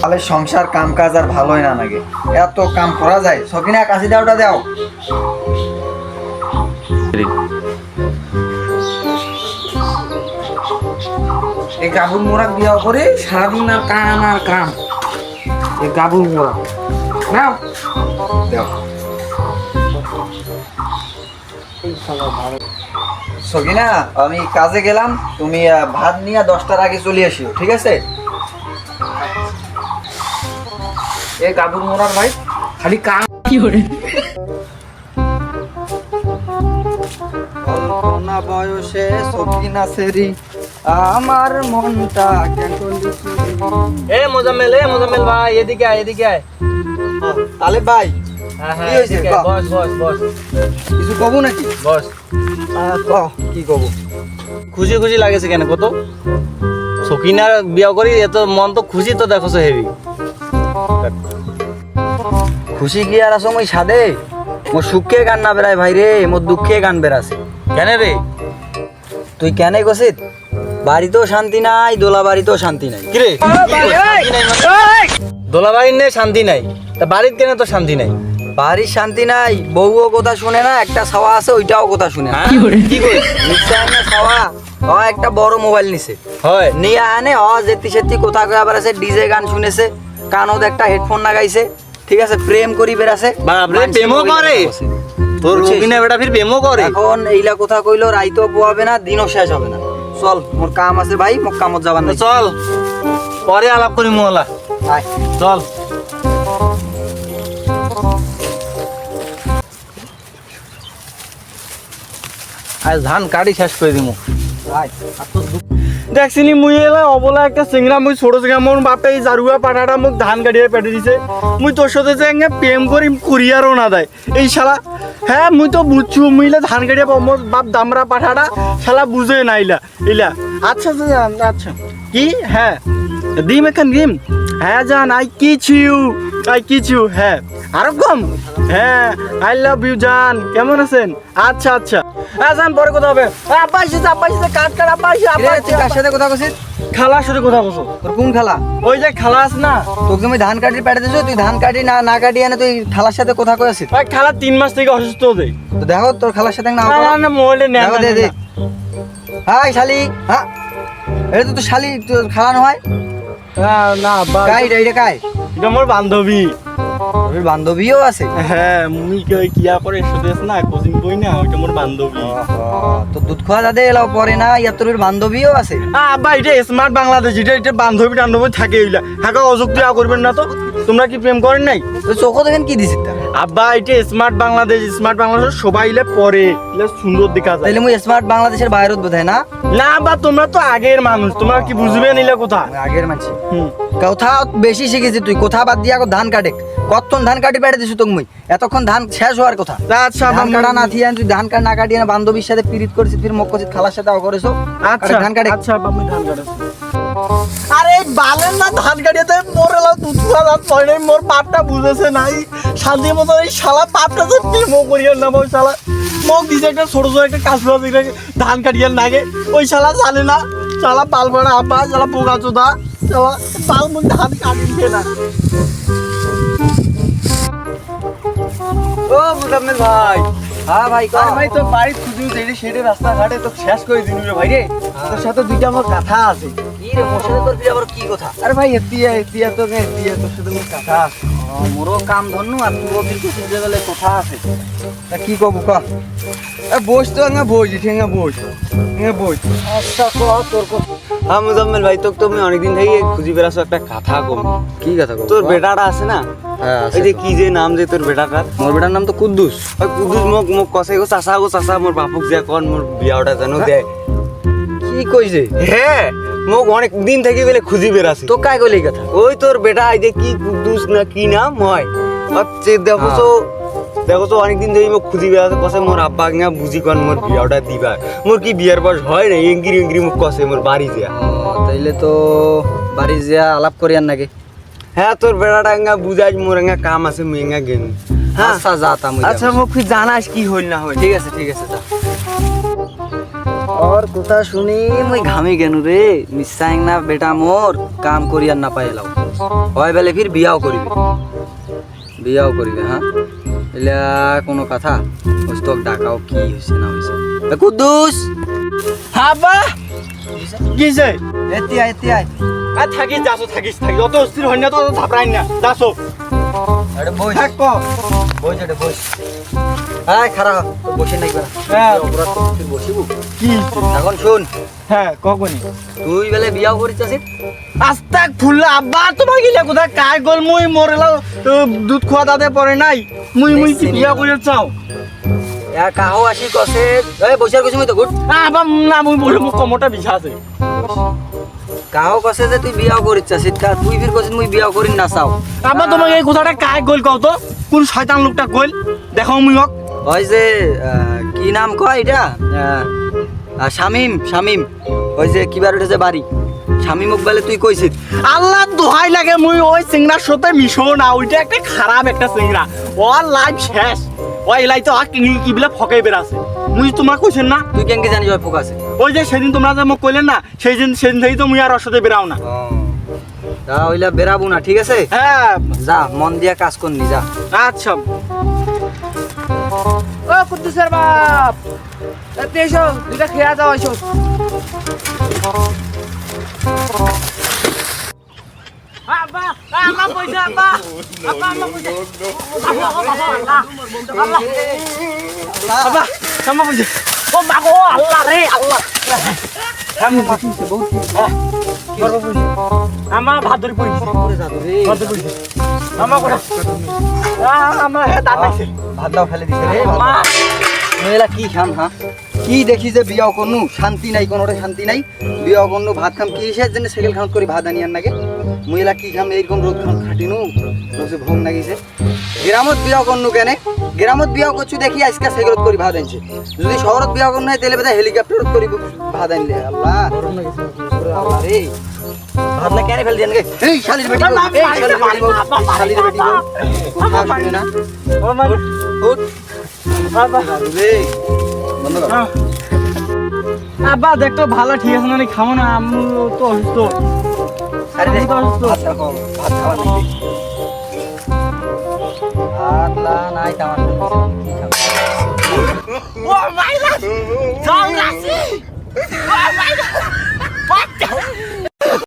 তাহলে সংসার কাম কাজ আর ভালোই না লাগে। এত কাম করা যায় সকিনা কাশি দাওটা দাও। এই গাবুল মোড়া বিয়া করে সারাদিন আর কাম আর কাম। এই গাবুল মোড়া। নাও। দাও। সকিনা আমি কাজে গেলাম তুমি ভাত নিয়ে দশটার আগে চলে আসিও ঠিক আছে? এই গাবুল মোড়ার ভাই? খালি কাম কল্পনা বয়সে সকিনা সেরি আমার মনটা কেন এ মোজাম্মেল এ মোজাম্মেল ভাই এদিকে আয় এদিকে আয়। ও, তাহলে ভাই হ্যাঁ কি হয়েছে? এদিকে কও। আয়, বস বস বস। কিছু কব নাকি? বস। কি কব? খুশি খুশি লাগেছে কেন কত? সকিনার বিয়া করি এত মন তো খুশি তো দেখো হেভি খুশি কি আর আসো মই সাদে? মোর সুখে গান না বেড়ায় ভাই রে মোর দুঃখে গান বেড়াছে কেন রে? তুই কেন গছিত বাড়িতেও শান্তি নাই দোলা বাড়িতেও শান্তি নাই কিরে দোলাবাড়ির নেই শান্তি নাই। তা বাড়ির কেন তো শান্তি নাই? বাড়ির শান্তি নাই বউও কথা শুনে না একটা ছাওয়া আছে ওইটাও কথা শুনে না? কি করে? নিচে আনে ছাওয়া। ও একটা বড় মোবাইল নিছে। হয়। নিয়ে আনে অ যেতি সেতি কোথা কয়ে আবার আছে ডিজে গান শুনেছে। কানত একটা হেডফোন লাগাইছে ঠিক আছে প্রেম করি বেড়াছে বাপরে, প্রেমও করে? তোর বুঝছিস? বেটা ফির প্রেমও করে এখন এইলা কথা কইলো রাইতো পোয়াবে না দিনও শেষ হবে না চল মোর কাম আছে ভাই মোর কামত যাবার তো নাই চল পরে আলাপ করি মোলা আয়। চল আজ ধান কাটি শেষ করে দিমু আয়। দেখছিনি মুই এলা অবলা একটা সিংরা মুই ছোট সিংরা মোর বাপে এই জারুয়া পাঠাটা মোক ধান কাটিয়ে পেটে দিছে। মুই তোর সাথে যে এঙ্গে প্রেম করি কুরিয়ারও না দেয় এই শালা হ্যাঁ মুই তো বুঝছু মুইলে ধান কাটিয়ে মোর বাপ দামরা পাঠাটা শালা বুঝে নাইলা ইলা। আচ্ছা আচ্ছা আচ্ছা। কি? হ্যাঁ ডিম এখান ডিম হ্যাঁ জান I kiss you I kiss you হ্যাঁ। আরও কম হ্যাঁ আই লাভ ইউ জান। কেমন আছেন? আচ্ছা আচ্ছা। হ্যাঁ জান পরে কথা হবে। আব্বা এসেছে আব্বা এসেছে কাট কাট আব্বা এসেছে আব্বা তুই কার সাথে কথা কছিস খালার সাথে কথা বলছো। তোর কোন খালা? ওই যে খালা আছে না। তোকে আমি ধান কাটি পেটে দিছো তুই ধান কাটি না না কাটি এনে তুই খালার সাথে কথা কই আছিস খালা তিন মাস থেকে অসুস্থ দেয় তো দেখো তোর খালার সাথে না না না মোবাইলে নেন দে দে। হাই শালি। হ্যাঁ। এটা তো শালি তোর খালা নয় না কাই এটা কাই? এটা বান্ধবী। তোর বান্ধবীও আছে? হ্যাঁ মুই কিয়া করে না কোচিং বই না ওইটা মোর বান্ধবী। তো দুধ খোয়া দাদে এলাও পরে না ইয়া তোর বান্ধবীও আছে? আব্বা এটা স্মার্ট বাংলাদেশ এটা এটা বান্ধবী টান্ধবী থাকে হাকা অযুক্তি করবেন না তো। তোমরা কি প্রেম করেন নাই? তো চোখ দেখেন কি দিছিস তা? আব্বা এটা স্মার্ট বাংলাদেশ স্মার্ট বাংলাদেশ সবাই ইলে পরে। ইলে সুন্দর দেখা যায়। তাইলে মুই স্মার্ট বাংলাদেশের বাইরত বোধ না? না আব্বা তোমরা তো আগের মানুষ তোমরা কি বুঝবে নিলে কোথা? আগের মানুষ। হুম। কথা বেশি শিখেছি তুই কোথা বাদ দিয়া ধান কাটে। কতক্ষণ ধান কাটি পেটে দিছু তোকে মুই? এতক্ষণ ধান শেষ হওয়ার কথা। আচ্ছা ধান কাটা না থিয়ে তুই ধান কাটা না কাটিয়ে না বান্ধবীর সাথে পিরিত করেছিস ফির মুখ করেছিস খালার সাথে আও করেছ? আচ্ছা ধান কাটে। আচ্ছা আমি ধান কাটাচ্ছি আরে বালেন না ধান কাটিয়েতে মোর এলাও খাওয়া ছয় নাই মোর পাপটা বুঝেছে নাই। শান্তি মতো এই শালা পাপটা তো প্রেমও করিয়ার না ওই শালা। মোক দিছে একটা ছোট ছোট একটা কাঁচুয়া দিলে ধান কাটিয়ার নাগে। ওই শালা জানে না শালা পাল পড়া আপা শালা পোকা চোদা পাল ধান কাটিয়ে না। ও মুজাম্মেল ভাই। হ্যাঁ ভাই। আরে ভাই তোর বাড়ি খুঁজি যেটি সেটি রাস্তাঘাটে তো শেষ করে দিন রে ভাই রে। তোর সাথে দুইটা আমার কথা আছে। কি রে মোর সাথে তোর আবার কি কথা? আরে ভাই এতিয়া এতিয়া তো এতিয়া তোর সাথে আমার কথা আছে। মোরও কাম ধন্য আর তুইও কিন্তু কথা আছে। কি কব ক? এ তো ঠেঙ্গা বস আঙ্গা বস আচ্ছা ক তোর ক? হ্যাঁ মুজাম্মেল ভাই তোকে তো আমি অনেকদিন থেকে খুঁজি বেড়াছো একটা কথা কম। কি কথা কব? তোর বেটাটা আছে না? হ্যাঁ এই যে কি যে নাম যে তোর বেটাটার মোর বেটার নাম তো কুদ্দুস ওই কুদুস মোক মোক কসে গো চাচা গো চাচা মোর বাপুক যে কন মোর বিয়াটা জানো দে। কি কইছে হ্যাঁ মোক অনেক দিন থেকে বেলে খুঁজি বেড়াছি তো কাই কইলি কথা? ওই তোর বেটা এই যে কি কুদুস না কি নাম হয়? হচ্ছে দেখো তো দেখো তো অনেকদিন ধরে মোক খুঁজি বেড়াতে কসে মোর আব্বা না বুঝি কন মোর বিয়াটা দিবা মোর কি বিয়ার বয়স হয় না এঙ্গিরি এঙ্গিরি মোক কসে মোর বাড়ি যা তাইলে তো বাড়ি যা আলাপ করি আর নাকি হ্যাঁ তোর বেটাটা এঙ্গা বুঝাই মোর এঙ্গা কাম আছে মুই এঙ্গা গেন। হ্যাঁ আচ্ছা যা তা আচ্ছা মোক ফির জানাস কি হইল না হইল। ঠিক আছে ঠিক আছে যা। ওর কথা শুনি মুই ঘামি কেন রে। নিশ্চয় না বেটা মোর কাম করি আর না পাই এলাও হয় বেলে ফির বিয়াও করিবে। বিয়াও করিবে হ্যাঁ এলা কোনো কথা? ওস্তক ডাকাও কি হইছে না হইছে? এ কুদ্দুস! আব্বা কিছে এতি আয় এতি আয় আর থাকিস যাসো থাকিস থাকিস। অত অস্থির হই না তো অত না। যাসো। আরে বই থাক ক। বই যেটা বই আয় খারাপ বসে নাই বেড়া। হ্যাঁ। অপরাধ তুই বসিবু? কি? এখন শুন। হ্যাঁ কখনই। তুই বেলে বিয়াও আস্তাক ফুল্লা আব্বা তোমার গিলা কোথায়? কাজ গল মুই মরেলা দুধ খোয়া দাদে পরে নাই? মুই মুই কি বিয়া করে চাও? কাহো আসি কসে? এই কিছু মই তো গুড। আব্বা না মুই বলে মোক কমটা বিছা আছে কাহো কসে যে তুই বিয়াও করিস তা তুই ফির কছিস মুই বিয়াও করিন না চাও। আব্বা তোমাকে এই কথাটা কাজ গল কও তো? কোন শয়তান লোকটা গল দেখো মুই হক। ওই যে কি নাম কয় এটা? শামিম শামিম। ওই যে কিবার উঠেছে বাড়ি। শামিমক বলে তুই কইছিস? আল্লাহ দোহাই লাগে মুই ওই সিংড়ার সাথে মিশো না ওইটা একটা খারাপ একটা সিংড়া। ওর লাইফ শেষ। ওই লাই তো আর কি বিলা ফকাই বেড়াছে মুই তোমার কইছেন না? তুই কেনকে জানিস ওই ফোকাসে ওই যে সেদিন তোমরা যে মোক কইলেন না সেই দিন সেদিন থেকেই তো মুই আর সাথে বেরাও না। তা ওইলা বেরাবো না ঠিক আছে? হ্যাঁ। যা মন দিয়া কাজ করনি যা। আচ্ছা। ও কুদ্দুসের বাপ! এতে এসো দুইটা খেয়া দাও এসো। আব্বা আম্মা কইছে আব্বা আব্বা আম্মা কইছে আব্বা আম্মা কইছে ও মা আল্লাহ রে আল্লাহ আমা ভাত ধরে পড়িছে ভাত পড়িছে আমা কোটা আমা দাঁত আছে ভাত দাও ফেলে দিছে রে মা। মেয়েলা কি খান হ্যাঁ কি দেখি যে বিয়াও করনু? শান্তি নাই কোনোটা শান্তি নাই। বিয়াও করনু ভাত খাম। কি হিসেবে জন্য সেকেল খাম করে ভাত আনিয়ার নাগে। মহিলা কি খাম এইরকম রোদ খাম খাটিনু। রোজে ভোগ লাগিছে গ্রামত বিয়াও করনু কেনে? গ্রামত বিয়া করছু দেখি আজকে সেগুলত করে ভাত আনছে। যদি শহরত বিয়া করনু হয় তাহলে বোধহয় হেলিকপ্টারত করে ভাত আনলে। আল্লাহ। আল্লাহ রে ভাত কেন ফেল দিয়ান এই শালির বেটি এই শালির বেটি শালির বেটি কথা শুনে না ও মা উঠ আব্বা রে বন্ধ কর। আব্বা দেখতো ভালো ঠিক আছে না খাব না আমি তো অসুস্থ। আরে রে, অসুস্থ। ভাত রাখো, ভাত খাওয়া না আইতে আমার কি ও মাই গড সঙ্গাসি ও মাই গড